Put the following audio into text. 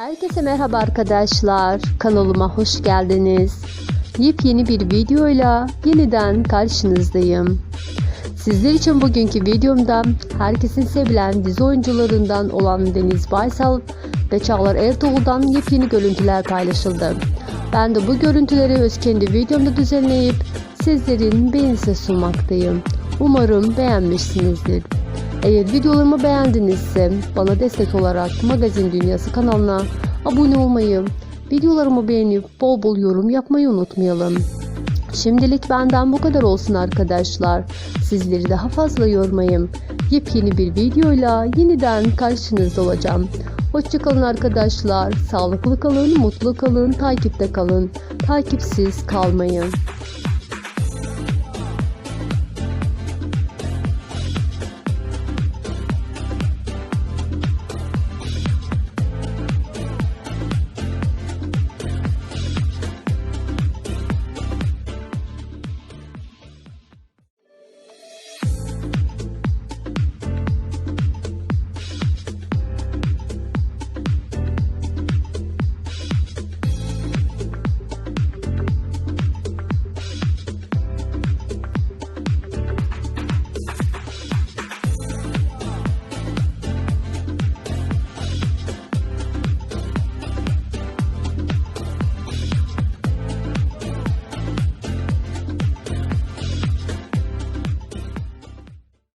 Herkese merhaba arkadaşlar. Kanalıma hoş geldiniz. Yepyeni bir videoyla yeniden karşınızdayım. Sizler için bugünkü videomda herkesin sevilen dizi oyuncularından olan Deniz Baysal ve Çağlar Ertuğrul'dan yepyeni görüntüler paylaşıldı. Ben de bu görüntüleri öz kendi videomda düzenleyip sizlerin beğenisine sunmaktayım. Umarım beğenmişsinizdir. Eğer videolarımı beğendinizse bana destek olarak Magazin Dünyası kanalına abone olmayı, videolarımı beğenip bol bol yorum yapmayı unutmayalım. Şimdilik benden bu kadar olsun arkadaşlar. Sizleri daha fazla yormayayım. Yepyeni bir videoyla yeniden karşınızda olacağım. Hoşçakalın arkadaşlar. Sağlıklı kalın, mutlu kalın, takipte kalın. Takipsiz kalmayın.